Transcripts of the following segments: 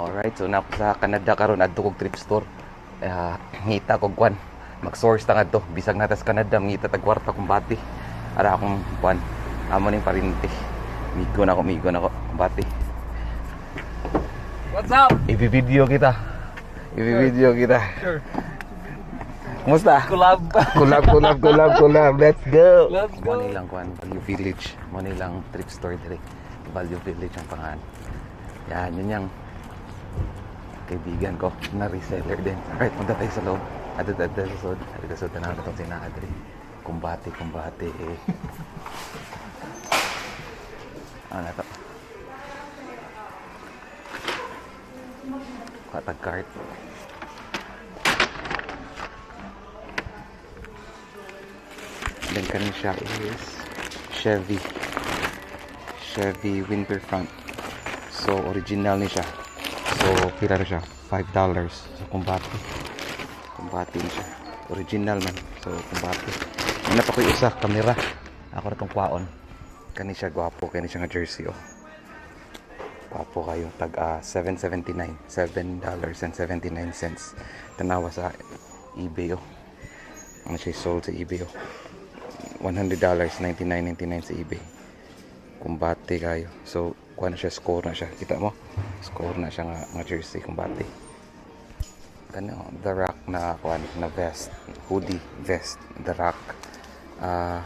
Alright, so na sa Canada karon adto kog trip store. Uh, ngita kog kwan. Mag-source ta ngadto. Bisag nata sa Canada, ngita tag kwarta kumbati. Ara akong kwan. Amo ning parinti. Migo na ako, migo na ako. Kumbati. What's up? Ibi-video kita. Ibi-video kita. Sure. Kumusta? Collab. Kulab, kulab, kulab, kulab. Let's go. Let's go. Money lang kuan, Value Village. Money lang trip store dire. Value Village ang pangalan. Yan, yun yung kaibigan ko na reseller din. Alright, punta tayo sa loob. Ato ato sa sod. Ato sa sod na itong sinakadri. Kumbate, kumbate eh. Ano na to? Katag cart. Then kanin siya is Chevy. Chevy Winterfront. So original ni siya. So pila na siya? $5. So kumbati. Kumbati siya. Original man. So kumbati. Ano pa ko yung isa? Kamera. Ako na tong kwaon. Kani siya gwapo. Kani siya nga jersey oh. Gwapo kayo. Tag ah, 7.79. $7.79. Tanawa sa eBay oh. Ano siya sold sa eBay oh. $100, 99.99 sa eBay. Kumbate kayo. So, kuha na siya, score na siya. Kita mo? Score na siya nga, nga jersey, kumbate. Ano, The Rock na, kuha na vest. Hoodie, vest. The Rock. Ah,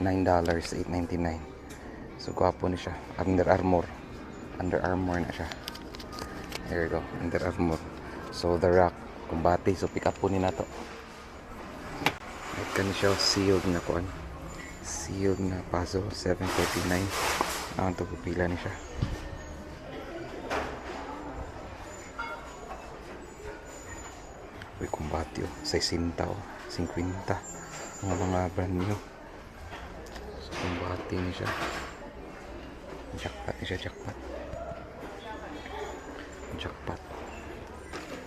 $9, 8.99. So, gwapo ni siya. Under Armour. Under Armour na siya. There you go. Under Armour. So, The Rock. Kumbate. So, pick up po ni na to. Kani siya sealed na kuan. Sealed na paso 749. Ang to pupila ni siya. Uy, kumbati oh. 60 oh. 50. Mga mga brand new. So, kumbati ni siya. Jackpot ni siya, jackpot. Jackpot.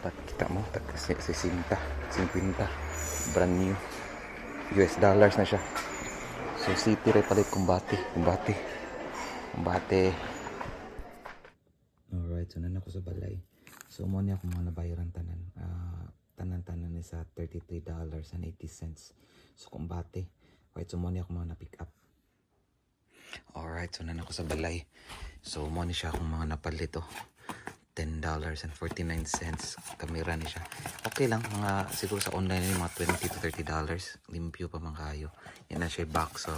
Pat kita mo, tag 60, 50, brand new. US dollars na siya. So city ray palit kumbati, kumbati. Kumbati. Alright, so nan ako sa balay. So mo niya ako mga nabayaran tanan. Ah, tanan-tanan ni sa $33.80. So kumbati. Right, so mo niya ako mga na-pick up. Alright, so nan ako sa balay. So mo ni siya akong mga napalit oh. $10.49 kamera ni siya. Okay lang mga siguro sa online ni mga 20 to 30 dollars. Limpyo pa man kayo. Yan na siya box so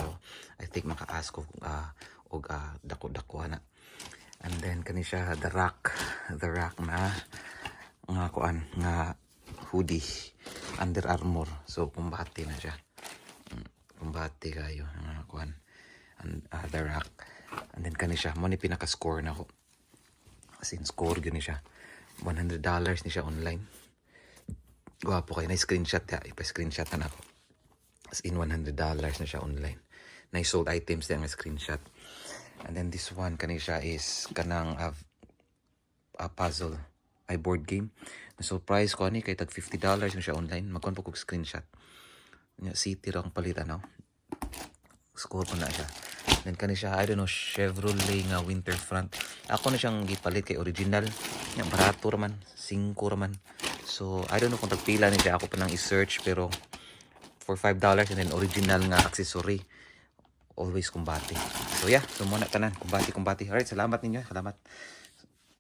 I think maka-ask ko uh, og uh, dako-dako na. And then kani siya the rack the rack na nga kuan nga hoodie Under Armour so kumbati na siya. Mm, kumbati kayo nga kuan. And uh, the rack. And then kani siya mo ni pinaka-score na ko As in, score yun siya. $100 ni siya online. Gwapo kayo. Na-screenshot ya. Ipa-screenshot na ako. As in, $100 na siya online. Na-sold items niya nga screenshot. And then this one, kani siya is kanang uh, uh, puzzle ay board game. Na-surprise ko ani kay tag $50 na siya online. Magkon po kog screenshot. Nya city rang palitan no. Score ko na siya. Then kani siya, I don't know, Chevrolet nga Winterfront. Ako na siyang gipalit kay original. Nga barato raman, 5 raman. So, I don't know kung tagpila ni siya ako pa nang i-search pero for $5 and then original nga accessory. Always kumbati. So yeah, so muna tanan, kumbati kumbati. Alright, salamat ninyo. Salamat.